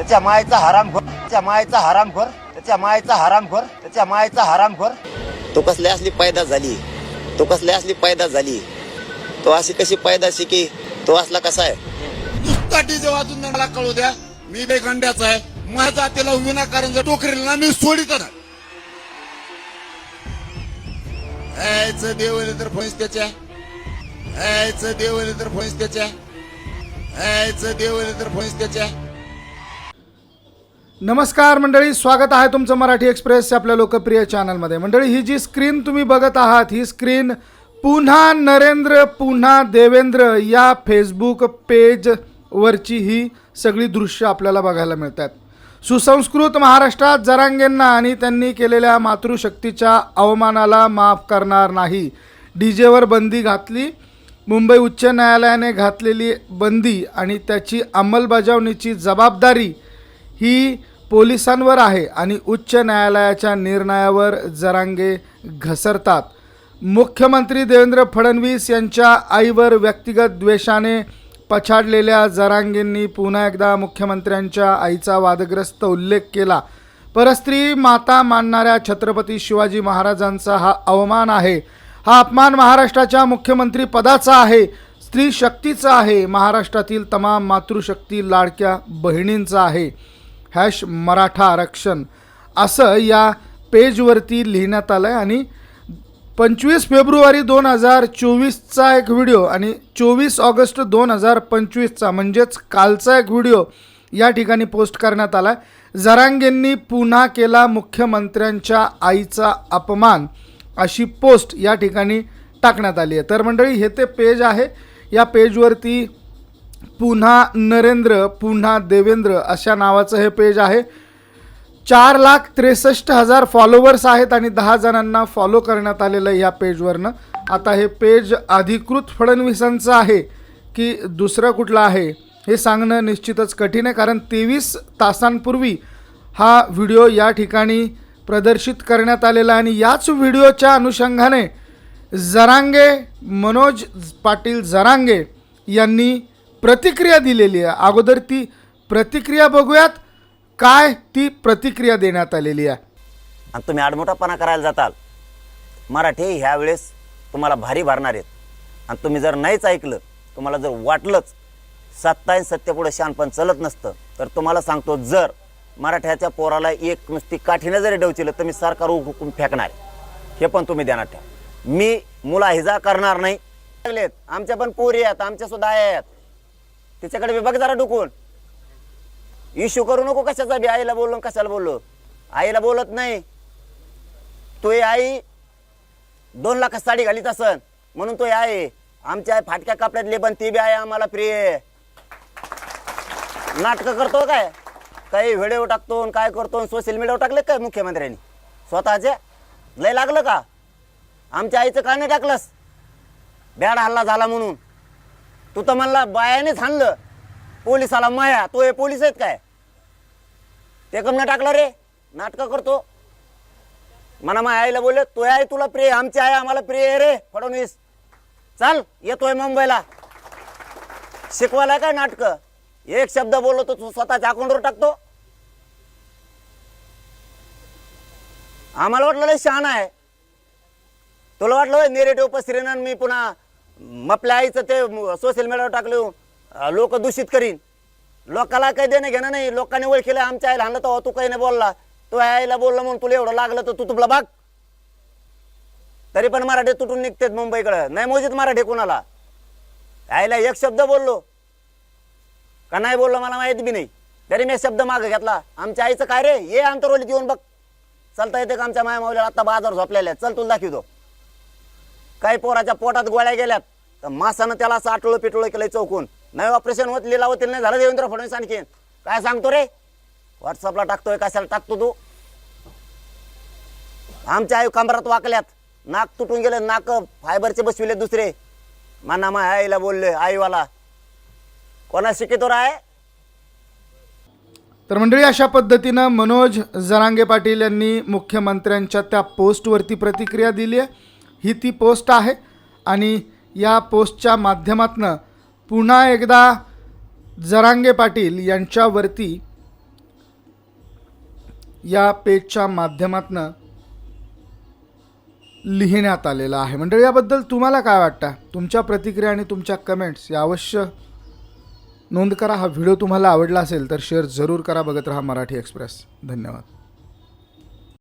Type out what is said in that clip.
त्याच्या मायचा हरामखोर त्याच्या मायचा हरामखोर त्याच्या मायचा हरामखोर त्याच्या मायचा हरामखोर तो कसल्या असली पैदा झाली? तो कसल्या असली पैदा झाली? तो अशी कशी पैदा शिकी? तो असला कसा आहे? नुसता डीजे वाजून मला कळू द्या मी लय गंड्याचा आहे. माझ्या जातीला विनाकारण जर टोकरील ना मी सोडित ना यायचं देवले तर फणस त्याच्या. यायचं देवले तर फणस त्याच्या. यायचं देवले तर फणस त्याच्या. नमस्कार मंडळी स्वागत आहे तुमचं मराठी एक्सप्रेस आपल्या लोकप्रिय चॅनलमध्ये. मंडळी ही जी स्क्रीन तुम्ही बघत आहात ही स्क्रीन पुन्हा नरेंद्र पुन्हा देवेंद्र या फेसबुक पेजवरची ही सगळी दृश्य आपल्याला बघायला मिळतात. सुसंस्कृत महाराष्ट्रात जरांगेंना आणि त्यांनी केलेल्या मातृशक्तीच्या अवमानाला माफ करणार नाही. डी जेवर बंदी घातली मुंबई उच्च न्यायालयाने घातलेली बंदी आणि त्याची अंमलबजावणीची जबाबदारी ही पोलिसांवर आहे आणि उच्च न्यायालयाच्या निर्णयावर जरांगे घसरतात. मुख्यमंत्री देवेंद्र फडणवीस यांच्या आईवर व्यक्तिगत द्वेषाने पछाडलेल्या जरांगेंनी पुन्हा एकदा मुख्यमंत्र्यांच्या आईचा वादग्रस्त उल्लेख केला. परस्त्री माता मानणाऱ्या छत्रपती शिवाजी महाराजांचा हा अवमान आहे. हा अपमान महाराष्ट्राच्या मुख्यमंत्री पदाचा आहे स्त्री शक्तीचा आहे. महाराष्ट्रातील तमाम मातृशक्ती लाडक्या बहिणींचा आहे. हॅश मराठा आरक्षण. असं या पेजवरती लिहिण्यात आलं आहे आणि पंचवीस फेब्रुवारी दोन हजार चोवीसचा एक व्हिडिओ आणि चोवीस ऑगस्ट दोन हजार पंचवीसचा म्हणजेच कालचा एक व्हिडिओ या ठिकाणी पोस्ट करण्यात आला जरांगेंनी पुन्हा केला मुख्यमंत्र्यांच्या आईचा अपमान अशी पोस्ट या ठिकाणी टाकण्यात आली आहे. तर मंडळी हे ते पेज आहे. या पेजवरती पुन्हा नरेंद्र पुन्हा देवेंद्र अशा नावाचं हे पेज आहे. चार लाख त्रेसष्ट हजार फॉलोवर्स आहेत आणि दहा जणांना फॉलो करण्यात आलेलं आहे या पेजवरनं. आता हे पेज अधिकृत फडणवीसांचं आहे की दुसरं कुठलं आहे हे सांगणं निश्चितच कठीण आहे कारण तेवीस तासांपूर्वी हा व्हिडिओ या ठिकाणी प्रदर्शित करण्यात आलेला आणि याच व्हिडिओच्या अनुषंगाने जरांगे मनोज पाटील जरांगे यांनी प्रतिक्रिया दिलेली आहे. अगोदर ती प्रतिक्रिया बघूयात. काय ती प्रतिक्रिया देण्यात आलेली आहे? आणि तुम्ही आडमोठापणा करायला जाताल. मराठी ह्या वेळेस तुम्हाला भारी भरणार आहेत. आणि तुम्ही जर नाहीच ऐकलं तुम्हाला जर वाटलंच सत्ता आणि सत्तेपुढे शानपण चलत नसतं तर तुम्हाला सांगतो जर मराठ्याच्या पोराला एक नुसती काठीनं जरी डवचिलं तर मी सरकार हुकूम फेकणार. हे पण तुम्ही ध्यानात ठेवा. मी मुला हिजा करणार नाही. लागलेत आमच्या पण पोरी आहेत आमच्या सुद्धा आहेत. त्याच्याकडे बी बघ जरा डुकून. इश्यू करू नको कशाचा बी आईला बोललो कशाला बोललो. आईला बोलत नाही. तो हे आई. दोन लाखात साडी घालीत असन. म्हणून तो आई. आहे आमच्या आई फाटक्या कपड्यातले पण ती बी आहे आम्हाला प्रिय. नाटक करतो काय? काही व्हिडिओ टाकतो आणि काय करतो सोशल मीडियावर टाकले काय मुख्यमंत्र्यांनी? स्वतःचे? लय लागलं का? आमच्या आईचं का नाही टाकलंस? बॅड हल्ला झाला म्हणून. तू तर म्हणला बायानेच हाणलं. पोलिसाला माया तो हे पोलीस आहेत काय? ते कम टाकलं रे. नाटकं करतो. मला माझ्या आईला बोल तो आहे तुला प्रिय आमची आई आम्हाला प्रिय आहे रे फडणवीस. चाल येतोय मुंबईला. शिकवायला काय नाटक? एक शब्द बोललो तर तू स्वतःच्या अकाउंटवर टाकतो. आम्हाला वाटलं लय शहाणा आहे. तुला वाटलं नेरेटिव्ह पसरेन मी पुन्हा आपल्या आईचं ते सोशल मीडियावर टाकलं लोक दूषित करीन. लोकाला काही देणं घेणं नाही. लोकांनी ओळखीला आमच्या आईला आणलं तेव्हा तू काही नाही बोलला. तू आईला बोलला म्हणून तुला एवढं लागलं तर तू तुला बघ. तरी पण मराठी तुटून निघतेत मुंबईकडं. नाही मोजीत मराठी कोणाला? आईला एक शब्द बोललो. का नाही बोललो मला माहिती बी नाही. तरी मी शब्द मागं घेतला. आमच्या आईचं काय रे? ये अंतरवलीत येऊन बघ. चलता येते का आमच्या माया माऊलीला? आता बाजार झोपलेल्या आहे. चल तुला दाखवतो. काही पोराच्या पोटात गोळ्या गेल्यात. तर मासानं त्याला असं आटोळं पिटोळं केलंय चौकून. नाही ऑपरेशन होत लिलावतील नाही झालं देवेंद्र फडणवीस आणखीन. काय सांगतो रे? व्हॉट्सअपला टाकतोय कशाला टाकतो तू? आमच्या आई कमरात वाकल्यात. नाक तुटून गेले नाक फायबरचे बसविले दुसरे. माना मा आईला बोलले आईवाला. कोणा शिकितो राय तर मंडळी अशा पद्धतीनं मनोज जरांगे पाटील यांनी मुख्यमंत्र्यांच्या त्या पोस्टवरती प्रतिक्रिया दिली आहे. ही ती पोस्ट आहे. आणि या पोस्टच्या माध्यमातनं पुन्हा एकदा जरांगे पाटील यांच्यावरती या पेजच्या माध्यमातून लिहिण्यात आलेलं आहे. मंडळी याबद्दल तुम्हाला काय वाटतं? तुमच्या प्रतिक्रिया आणि तुमच्या कमेंट्स या अवश्य नोंद करा. हा व्हिडिओ तुम्हाला आवडला असेल तर शेअर जरूर करा. बघत राहा मराठी एक्सप्रेस धन्यवाद.